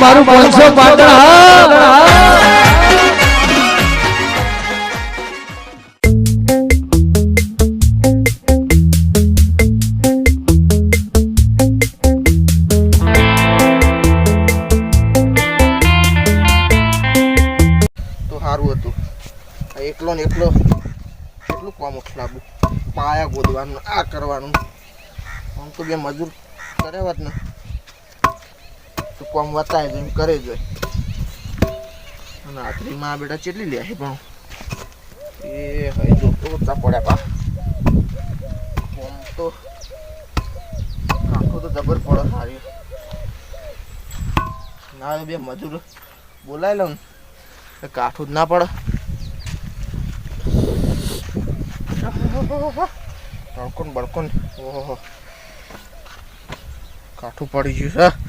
મારું પાંચસો પાટણ હા તો સારું હતું. આ એકલો ને એકલો એટલું કામ ઉઠલાવું પાયા ગોદવાનું આ કરવાનું. આમ તો બે મજૂર કર્યા વાત ને. તો કામ વતાય એમ કરે જોય અને આખરીમાં બેટા ચેટલી લે પણ? એ હવે જો તો પડ્યા પા. કોમ તો આખો તો જબર પડે સારી ના બે મજૂર બોલાય લઉં ને. કાઠું જ ના પડે. બળકોન બળકોન ઓહો. કાઠું પડી ગયું છે.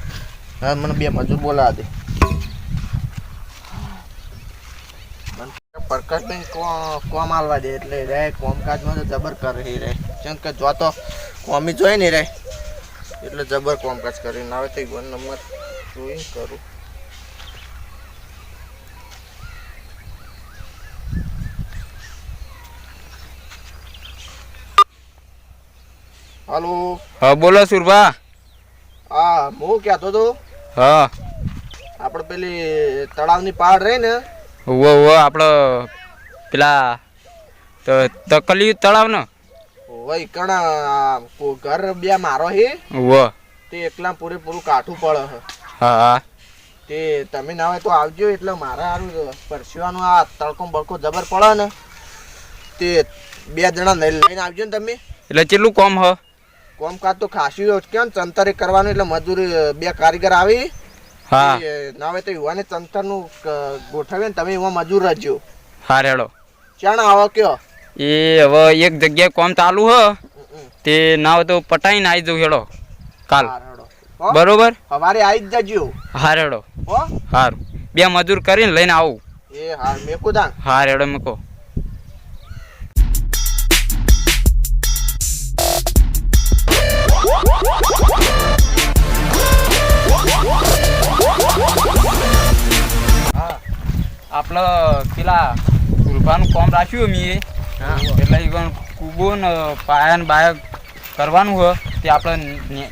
હા મને બે મજૂર બોલાવા દે. પ્રકાશભાઈ કો- કોમ આલવા દે એટલે રે કોમકાજમાં તો જબર કરે રે. કેમ કે જો તો કોમી જોઈ ને રે. એટલે જબર કોમકાજ કરીને આવે તો વન નંબર જોઈને કરું. હાલો. હા બોલો સુરભા. હા હું કહેતો તો હા. આપણે પેલી તળાવની પાડ રહી ને? ઉવો ઉવો આપણો પેલા તો તકલી તળાવ ને? ઓય કણા ઘર બે મારો હે ઉવો. તે એકલા પૂરેપૂરું કાઠું પડે હા હા. તે તમે ના હોય તો આવજો એટલે મારે સારું પરસેવાનું આ તડકો બળકો જબર પડે ને. તે બે જણા લઈને આવજો ને તમે. એટલે કેટલું કોમ હ? કોમકાજ તો ખાસી કેમ ચંતરે કરવાનું એટલે મજૂરી બે કારીગર આવી. હા. ના હોય તો યુવાને ચંતરનું ગોઠવીએ ને તમે એમાં મજૂર રહેજો. હા રેડો. ચાણ આવો કયો? એ હવે એક જગ્યાએ કોમ ચાલુ હ. તે ના હોય તો પટાઈને આવી જવું હેડો. કાલ. બરોબર? અમારે આવી જ જજો. હા રેડો. હો? સારું બે મજૂર કરીને લઈને આવું. એ હા મેકો હા રેડો મૂકો. આપણે પેલા સુરભાનું કોમ રાખ્યું મેં એટલે ઈ પણ કૂબો ને પાયા ને બાયા કરવાનું હોય તે આપણે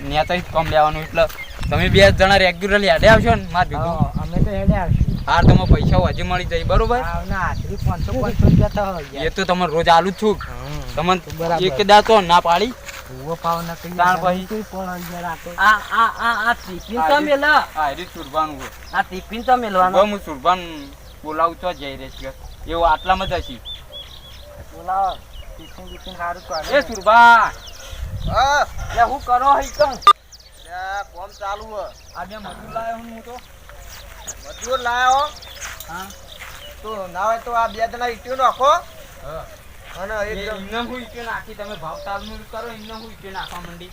નેતા કોમ લેવાનું. એટલે તમે બે જણા રેગ્યુલર હેડે આવશો ને માર ભેગું. અમે તો હેડે આવશું. હાર તમે પૈસા હજી મળી જાય બરોબર? એ તો તમે રોજ આલુ જ છું. તમને એક દા તો ના પાડી. ઉવો પાવ ના કઈ ભાઈ. પછી? પણ યાર આ આ આ આ આ ટિફિન તો મેલા આ રી સુરબાન આ ટિફિન તો મેલવાનો હું સુરભાન બોલાવું તો જઈ રહે છે. એવો આટલામાં જ હશી. બોલાવો. ટિફિન ટિફિન સારું તો એ સુરભા હા લે હું કરો હઈ કણ લે કોમ ચાલુ હ આ બે મજૂર લાવ્યો હું તો મજૂર લાયો? હા. તો ના હોય તો આ બે જણા ઈટીઓ નાખો. હા.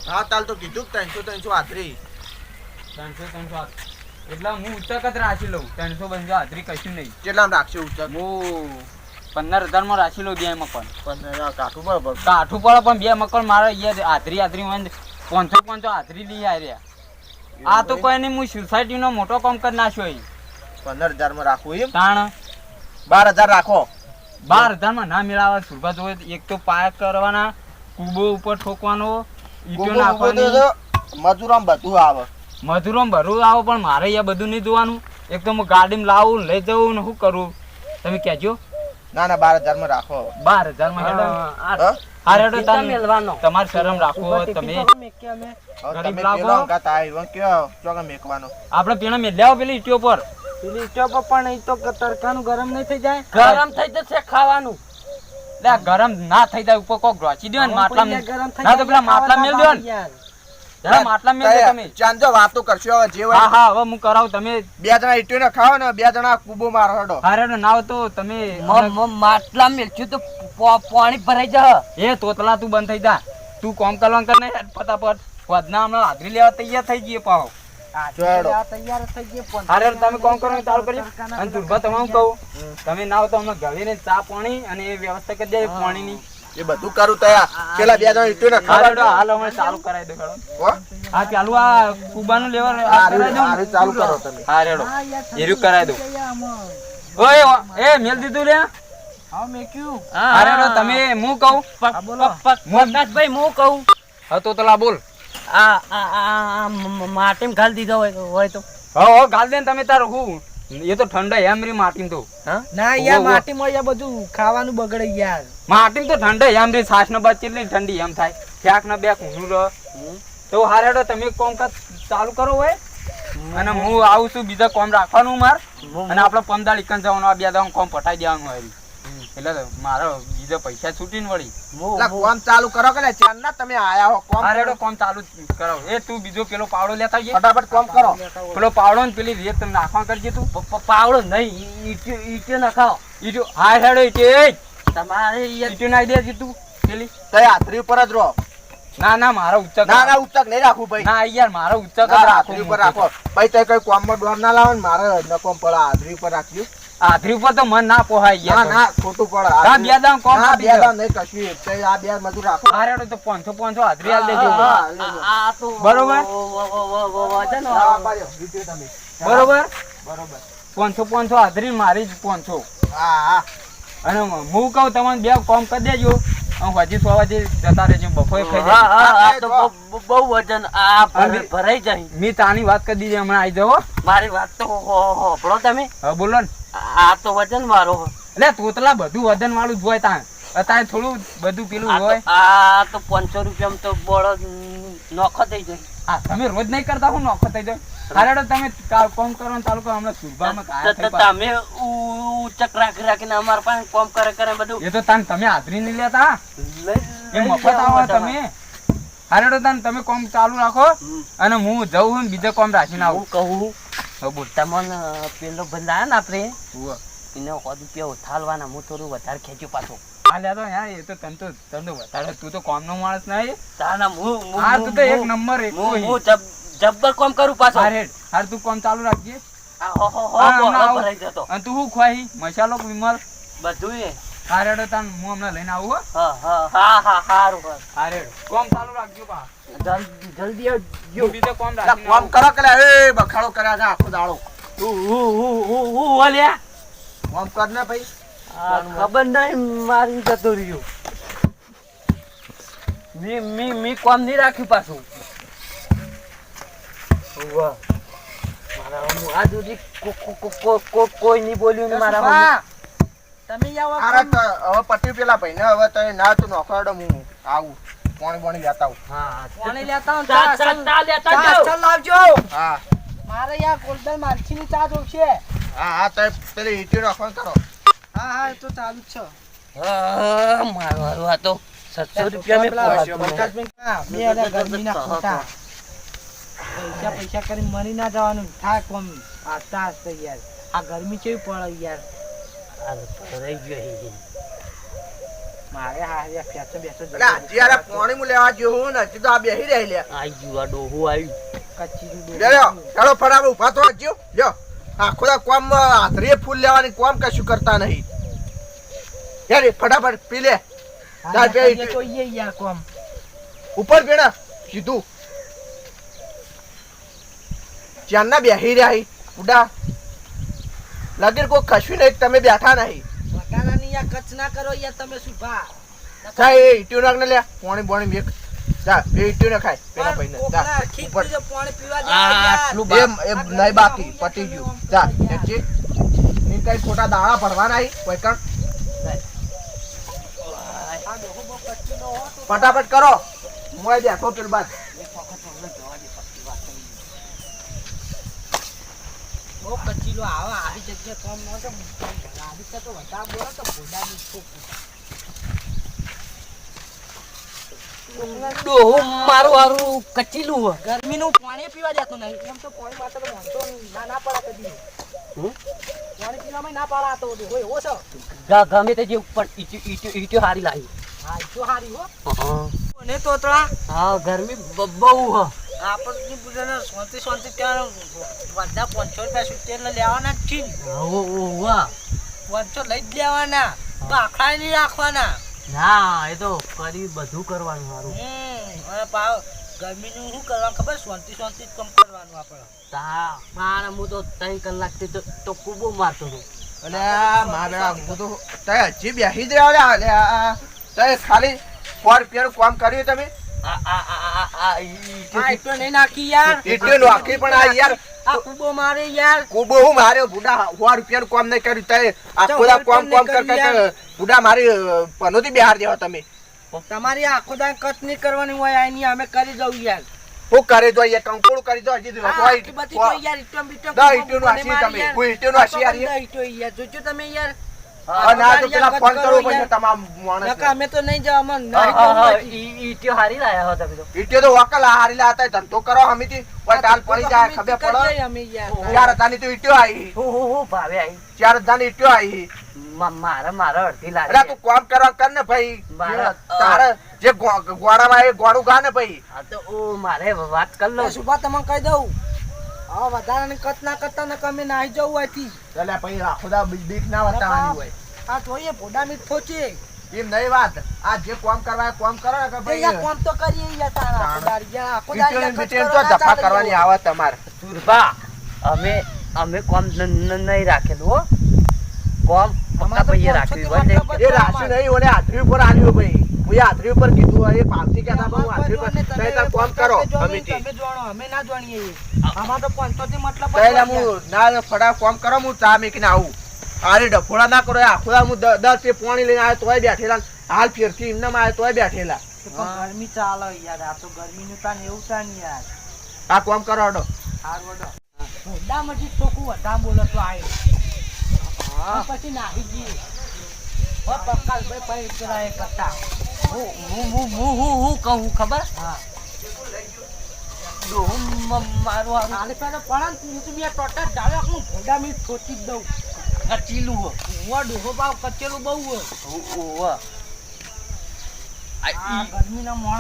હું તાલ તો કીધું ત્રણસો ત્રણસો હાજરી ત્રણસો ત્રણસો. એટલે હું ઉચ્ચક જ રાખી લઉં. ત્રણસો બંસો હાજરી કશું નહીં. કેટલા રાખશે ઉચ્ચક હું પંદર હજારમાં રાખી લઉં બે મકાન. કાઠું પડે કાઠું પડે પણ બે મકન મારે યાર હાજરી હાજરી હોય પાંચસો પાંચસો હાજરી લઈ આવ્યા આ તો કોઈ નહીં હું સોસાયટીનો મોટો કામ કરી નાખ્યો પંદર હજારમાં રાખવું એમ? તાણ. બાર હજાર રાખો. બાર હજારમાં ના મેળાવે સુરભા જોવે એક તો પાયા કરવાના કુબો ઉપર ઠોકવાનો ઈંટો નાખવાની. મજૂરામ બધું આવે. મજૂરો ભરવું આવો પણ મારે અહીંયા બધું નહીં જોવાનું. એક તો હું ગાડીમાં લાવું લઈ જવું ને શું કરું? તમે કહેજો. ના ના બાર હજારમાં રાખો બાર હજારમાં હેડો. હા? હા રેડો ટિફિન તો તમે તમારે શરમ રાખો તમે ગરીબ લાગો. આપણે મેલ્યા પેલી ઈટીઓ પર? પેલી ચોપ પણ એ તો તડકાનું ગરમ નહીં થઈ જાય. ગરમ થઈ જશે ખાવાનું. લે ગરમ ના થઈ જાય ઉપર કોક રોચી દો ને માટલા ના તો પેલા માટલા મેલ દો ને. જરા માટલા મેલ તમે. ચાંદો વાતો કરશો હવે જે હા હા હવે હું કરાવું તમે બે જણા ઈટીઓ ને ખાઓ ને બે જણા કૂબો મારો હડો. હા રેડો ના હોય તો તમે મ- મ- માટલા મેલશું તો પાણી ભરાઈ જા એ તોતલા તું બંધ થઈ જા. તું કોમ કરવાનું કર ને ફટાફટ. વધના હમણાં હાજરી લેવા તૈયાર થઈ જઈએ પાહો. હા તમે કોમ કરવાનું ચાલુ કરી અને દુર્ભા તમામ કહું. તમે ના તો અમને ગળીને ચા પાણી અને એ વ્યવસ્થા કરી દે પાણીની. એ બધું કરું તયા પેલા બે જણ ઈટો ને હાલ હાલ હમણાં ચાલુ કરાવી દો હેડો. હા? ચાલુ આ કુબાનું લેવલ કરાવી દો ચાલુ કરો તમે. હા રેડો એર્યું કરાવી દો ઓય એ મેલ દીધું લે હા મેં કયું હા રેડો તમે હું. કહું? હા બોલો. પ્રકાશભાઈ હું કહું? હા તો તલા બોલ. આ આ માટીમાં ઘાલ દીધો હોય હોય તો. હો હો ગાલ દે ને તમે તાર હું. એ તો ઠંડા એમ રી માટીમ તો. ના યાર માટીમાં યાર બધું ખાવાનું બગડે યાર. માટીમ તો ઠંડા એમ રી છાશ ન બચી કેટલી ઠંડી એમ થાય. ક્યાંક ને બેક હું રહો તો હારેડો તમે કોમ કાજ ચાલુ કરો હોય. અને હું આવું છું બીજા કોમ રાખવાનું માર. અને આપણે પંદાળી ઇકન જવાનું આ બે દામ કોમ પટાઈ દેવાનું હોય એટલે મારો બીજો પૈસા છૂટીને વળી. કોમ ચાલુ કરો કે ને ચાર ના તમે આયા હો કોમ અરે કોમ ચાલુ કરો. એ તું બીજો પેલો પાવડો લેતા આવજે ફટાફટ કોમ કરો. પેલો પાવડો ને પેલી રેત તમે નાખવા કરજે તું. પાવડો નહીં ઈટ્યો ઈટ્યો નાખાવ. ઈટ્યો હા હેડો ઈ કે તમારે ઈટ્યો નાખી દેજે તું પેલી. તય હાથરી ઉપર જ રહો. ના ના મારો ઉચ્ચક ના ના ઉચ્ચક નહીં રાખવું ભાઈ. ના યાર મારો ઉચ્ચક રાખો ઉપર રાખો. ભાઈ તય કઈ કોમમાં ડોર ના લાવો ને મારે નકોમ કોમ પડે હાથરી ઉપર રાખ્યું આધરી ઉપર તો મન ના પોહાય ના ના ખોટું પડે. આ બે દામ કોમ ના, બે દામ નહીં કશું તય આ બે મજૂર રાખો. હારેડો તો પાંચસો પાંચસો આધરી આલ દેજો. આ તો બરોબર. વ- વ- વ- વ- વજન તમે. બરોબર? બરોબર. પાંચસો પાંચસો આધરી મારી જ પાંચસો. હા હા. અને હું કહું તમને બે કોમ કરી દેજો. હું હજી સો વાગે જતા રહેજો બપોરે ખાઈ જાય હા આ તો બહુ- વજન આ ભર- ભરાઈ જાય. મેં તાની વાત કરી દીધી હમણાં આવી જાઓ. મારી વાત તો હો- હોભળો તમે. હા બોલો ને. આ તો વજન વાળો એટલે તોતલા બધું વજન વાળું જ હોય તાન અત્યારે થોડું બધું પેલું હોય. આ તો પાંચસો રૂપિયામાં તો બળદ નોખો થઈ જાય. હા તમે રોજ નહીં કરતા હું નોખો થઈ જાય. હારેડો તમે કોમ કરો ને ચાલુ હમણાં સુરભામાં કાયા થઈ તો તમે ઉચક રાખી રાખીને અમાર પાસે કોમ કરે કરે બધું. એ તો તાન તમે હાજરી નહીં લેતા. એ મફત આવો તમે. હારેડો તાન તમે કોમ ચાલુ રાખો અને હું જઉં હું બીજો બીજે કોમ રાખીને આવું. કહું હવે પેલો બંધા ને આપણે એને સો રૂપિયા ઉથાલવાના હું થોડું વધારે ખેંચ્યું પાછું. હાલ્યા તો યાર એ તો તન તો તન તો વધારે તું તો કોમનો માણસ નહીં તાના હું હું- તું તો એક નંબર એક હું હું જબ- જબ્બર કોમ કરું પાછો. અરે હાર તું કોમ ચાલુ રાખજે. આ હો- હો- હો-. ભરાઈ જતો. અને તું શું ખવાઈ? મસાલો વિમલ બધું એ હાર તાન હું હમણાં લઈને આવું હો. હા હા હા હારું હારું. હાર કોમ ચાલુ રાખજો બા. જલ્દી જલ્દી આવજો. હું કોમ એટલે કોમ કરો કે એ બખાડો કર્યા છે આખો દાડો. હું હું હું હું હું ઓલ્યા કોમ કર ને ભાઈ. ખબર નહીં મારી જતો રહ્યો. મી મી મી કોમ નહીં રાખ્યું પાછું. ઉવ્વ. મારા હું આ સુધી કોઈ નહીં બોલ્યું ને મારા. તમે આવો અરે તો હવે પટી પેલા ભાઈ ને હવે તો ના તું નોખાડો હું આવું. પાણી પાણી લેતા આવું. હા પાણી લેતા આવું ને ચા- ચા ચા- ચા લેતા ચા જાઓ. લાવજો. હા. મારે યાર ગોલ્ડન માલખીની ચા જોઈશે. હા હા તો પેલી ઈટી રાખવાનું કરો. હા હા એ તો ચાલુ જ છે. હા, મારો આ તો સત્સો રૂપિયા મેં બે હજાર ગરમીના ખોટા. પૈસા પૈસા કરી મરી ના જવાનું. થાક કોમ આ તાસ યાર આ ગરમી કેવી પડે યાર. રહી ગયો મારે હા યાર બેસો એટલે પાણી હું લેવા ગયો હું ને તો આ બેહી રહી લે આ ગયું ડોહું આવ્યું કચીરું ચાલો ફટાફટ ઊભા તો હજી લ્યો આખો દા કોમ હાથરીએ ફૂલ લેવાની કોમ કશું કરતા નહીં. યાર ફટાફટ પી લે. ચાલ બે તો ઈએ યાર કોમ. ઉપર પેણા સીધું. ચાંદના બેહી રહ્યા ઉડા. લગીર કોઈ કશું નહીં તમે બેઠા નહીં. વટાણાની આ કચ ના કરો યા તમે શું ભા જા એ ઈટ્યું નાખ ને લે પાણી બોણી મેક. જા બે ઈટ્યું ને ખાય પેલા ભાઈ ને જા ઉપર. પાણી પીવા આ આટલું એમ એમ નહીં બાકી પતી ગયું. જા દેખજે ની કઈ ખોટા દાણા પડવા નહીં કોઈ કણ. હો. ફટાફટ કરો. મોય બેઠો પેલ બાદ બહુ કચીલો આવે આવી જગ્યા કોમ ન તો આવી તો વધારે બોલો તો ભોડાની છોકરી. મારું હારું કચીલું હે. ગરમીનું પાણી પીવા દેતો નહીં. એમ તો પાણી માટે તો વાંધો ના ના પડે કદી પાણી પીવામાં ના પાડાતો હોય એવો છે? ગમે તે જે પણ ઈટ્યું- ઈટ્યું- ઈટ્યું હારી લાવી હા હારી હા. તોતળા? હા ગરમી બહુ હ. આપણને બધાને શાંતિ શાંતિ ત્યાં બધા પાંચસો રૂપિયા સિત્તેર લેવાના જ છે પાંચસો લઈ જ લેવાના. તો આખડા નહીં રાખવાના. ના એ તો કરી બધું કરવાનું હમ, અને પાવ ગરમીનું શું કરવાનું ખબર? શાંતિ શાંતિ જ કામ કરવાનું આપણે. તા મારે હું તો ત્રણ કલાકથી તો તો કૂબો મારતો હતો. અલે મારા હું તો તે હજી બેસી જ રહ્યા આ તે ખાલી સો રૂપિયાનું કામ કર્યું તમે? નહીં યાર યાર યાર દા દેવા તમે તમારી આખો દાન કટ નહીં કરવાની હોય આની અમે કરી દઉં યાર હું કરી દો અહીંયા કંકોડું કરી દો હજી યાર દા તમે. યાર. કોઈ યાર દા યાર તમે યાર અને આ તો પેલા ફોન કરવો પડશે તમામ માણસ નકા અમે તો નહીં જવા અમને હા, નહીં હા, હા, જવું નથી. ઈ- ઈ ઈટીઓ હારી લાયા હો તમે તો. તો વકલ હારી લાતા ધંધો કરો હમીથી. ઓય કાલ પડી જાય ખબર કરી પડે. દઈએ અમે યાર ચાર હજારની તો ઈટ્યો આવી. હું હું હું ભાવે આઈ. ચાર હજારની ઈટ્યો આવી. મા- મારે મારે અડધી લાગે તું કોમ કરવા કર ને ભાઈ. મારા, તારે જે ગો- ગોળામાં એ ગોળું ગા ને ભાઈ. આ તો ઓ મારે વાત કર લો. સુભા તમને કહી દઉં. હવે વધારાની ના કરતા ને અમે નાહી જવું અહીંથી એટલે પછી રાખો દા બીક ના બતાવવાની હોય. આ જોઈએ ભોડા મીઠ થોચે એમ નહીં વાત. આ જે કામ કરવા કામ કરો ને ભાઈ કોમ તો કરીએ યાર તારા તાણ. આખો બીટ્યો કરવા તો ધફા કરવાની. આવે તમારે સુરભા અમે અમે કોમ નહીં રાખેલું હો. કોમ તો ભાઈએ હોય જ એ રાખ્યું નહીં ઓલે હાથરી ઉપર આલ્યું ભાઈ હું હાથરી ઉપર કીધું હોય, એ પાવથી કહેતા હું હાથરી ઉપર તમે તાર કોમ કરો તમે જાણો, તમે જાણો અમે ના જાણીએ આમાં તો પાંચસો થી મતલબ પહેલા હું ના ફડા કોમ કરો હું ચા મેકીને આવું. અરે ડફોડા ના કરો આખો દા હું દસ તે પાણી લઈને આવ્યો તોય બેઠેલા હાલ ફેરથી એમને માં આવ્યો તોય બેઠેલા. ગરમી ચાલે યાર આ તો ગરમી નું તાન એવું તાન યાર. આ કોમ કરો હડો હાર વડો ભોડા મજી ચોખ્ખું વધારે બોલો તો આય પછી નાહી પ્રકાશભાઈ પછી પેલા એ કરતા. હું હું હું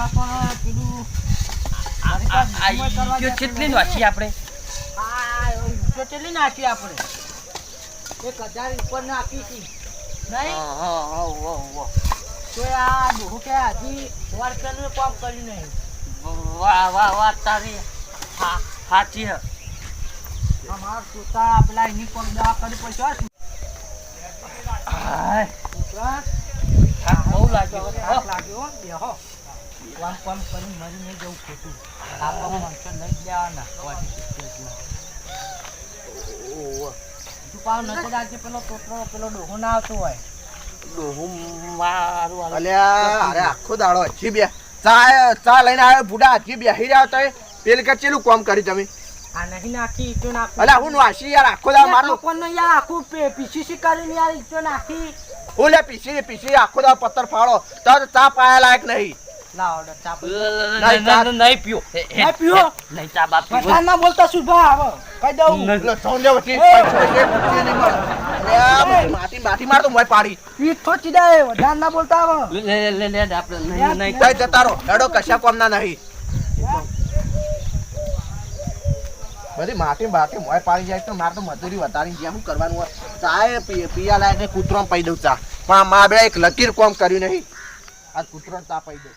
પણ પેલું આ- આ- કેટલી આપણે આપણે એક હજાર ઉપર નાખી હતી નહીં હા હા હા. તો આ ડોહો કે હજી કામ કર્યું નહીં. વાહ વાહ વાહ તારી હા સાચી અમાર સુતા પેલા એની પર દવા કરી પછી શું હાય, બહુ લાગ્યો લાગ્યો બેહો. કામ કામ કરી મરી નહીં જવું ખોટું આપણે પાંચસો લઈ લેવાના તું પાવ નથી આજે પેલો તોતરો પેલો ડોહો ના આવતો હોય. અલ્યા અરે આખો દાડો હજી બે ચા ચા લઈને આવ્યો બુડા હજી બેહી રહ્યા તો પેલ કે ચેલું કામ કર્યું તમે આ નહીં નાખી ઈટો નાખું અલ્યા હું વાસી યાર આખો દાડો મારું લોકોનો યાર આખું પીસીસી કરીને યાર ઈટો નાખી હું પીસી પીસી આખો દાડો પથ્થર ફાડો તો ચા પાયા લાયક નહીં લાવો ચા નહીં, નહીં, નહીં પીવો. હે, હે, નહીં ચા બા પીવો. ના બોલતા સુભા આવે કહી દઉં સોન લે માટી માટી માર તો મોય પાડી. પીઠ થોચી વધારે ના બોલતા આવે. લે, લે, લે, લે, લે, આપણે નહીં, નહીં. તઈ જતા રહો હેડો કશા કોમના નહીં. બધી માટી માટી મોય પાડી જાય તો મારે તો મજૂરી વધારી જ્યાં શું કરવાનું હોય. ચાય પીયા લાયક કૂતરો પી દઉં ચા. પણ મા બે એક લકીર કોમ કર્યું નહીં. આ કૂતરો ચા પી દઉં.